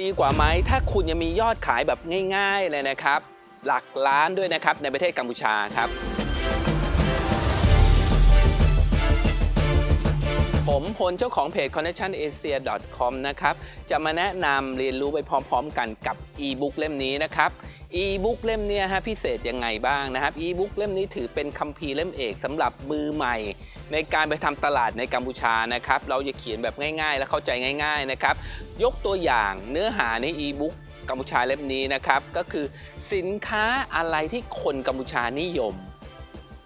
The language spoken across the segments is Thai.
ดีกว่าไหมถ้าคุณยังมียอดขายแบบง่าย ๆเลยนะครับ หลักล้านด้วยนะครับในประเทศกัมพูชาครับ พลเจ้าของเพจ connectionasia.com นะครับ จะมาแนะนำเรียนรู้ไปพร้อมๆกันกับ e-book เล่มนี้นะครับ e-book เล่มเนี้ยฮะพิเศษยังไงบ้างนะครับ e-book เล่มนี้ถือเป็นคัมภีร์เล่มเอกสำหรับมือใหม่ ในการไปทำตลาดในกัมพูชานะครับ เราจะเขียนแบบง่ายๆ และเข้าใจง่าย ๆนะครับ ยกตัวอย่างเนื้อหาใน e-book กัมพูชาเล่มนี้นะครับ ก็คือสินค้าอะไรที่คนกัมพูชานิยม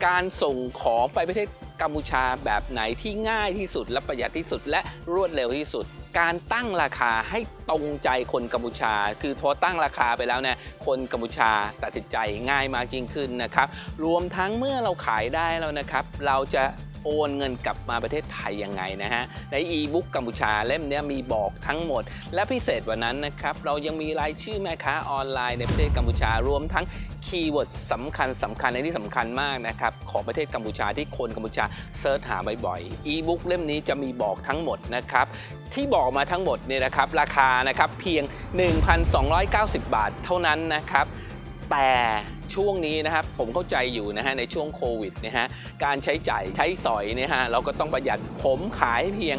การส่งของไปประเทศกัมพูชาแบบไหนที่ง่ายที่สุดและประหยัดที่สุดและรวดเร็วที่สุด การตั้งราคาให้ตรงใจคนกัมพูชา คือพอตั้งราคาไปแล้วเนี่ยคนกัมพูชาตัดสินใจง่ายมากยิ่งขึ้นนะครับ รวมทั้งเมื่อเราขายได้แล้วนะครับ เราจะ โอนเงินกลับมาประเทศไทยยังไงนะฮะ ใน e-book กัมพูชาเล่มนี้มีบอกทั้งหมด และพิเศษกว่านั้นนะครับ เรายังมีรายชื่อแม่ค้าออนไลน์ในประเทศกัมพูชารวมทั้งคีย์เวิร์ดสำคัญสำคัญในที่สำคัญมากนะครับ ของประเทศกัมพูชาที่คนกัมพูชาเซิร์ชหาบ่อยๆ e-book เล่มนี้จะมีบอกทั้งหมดนะครับ ที่บอกมาทั้งหมดเนี่ยนะครับ ราคานะครับเพียง 1,290 บาทเท่านั้นนะครับ แต่ ช่วงนี้นะครับผมเข้าใจอยู่นะฮะในช่วงโควิดนะฮะการใช้จ่ายใช้สอยเนี่ยฮะเราก็ต้องประหยัดผมขายเพียง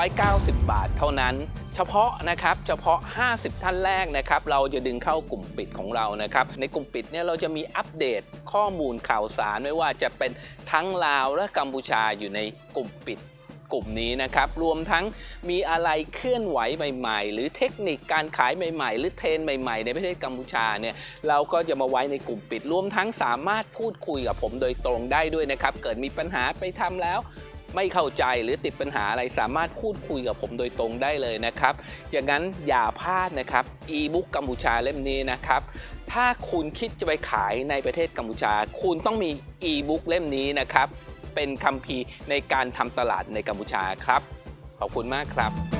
690 บาทเท่านั้น เฉพาะนะครับเฉพาะ 50 ท่านแรกนะครับเราจะดึงเข้ากลุ่มปิดของเรานะครับในกลุ่มปิดเนี่ยเราจะมีอัปเดตข้อมูลข่าวสารไม่ว่าจะเป็นทั้งลาวและกัมพูชาอยู่ในกลุ่มปิด กลุ่มนี้นะครับ รวมทั้งมีอะไรเคลื่อนไหวใหม่ ๆ หรือเทคนิคการขายใหม่ ๆ หรือเทรนใหม่ ๆ ในประเทศกัมพูชาเนี่ยเราก็จะมาไว้ในกลุ่มปิด รวมทั้งสามารถพูดคุยกับผมโดยตรงได้ด้วยนะครับ เกิดมีปัญหาไปทำแล้วไม่เข้าใจหรือติดปัญหาอะไรสามารถพูดคุยกับผมโดยตรงได้เลยนะครับอย่างนั้นอย่าพลาดนะครับ e-book กัมพูชาเล่มนี้นะครับ ถ้าคุณคิดจะไปขายในประเทศกัมพูชา คุณต้องมี e-book เล่มนี้นะครับ เป็นคัมภีร์ในการทำตลาดในกัมพูชาครับ ขอบคุณมากครับ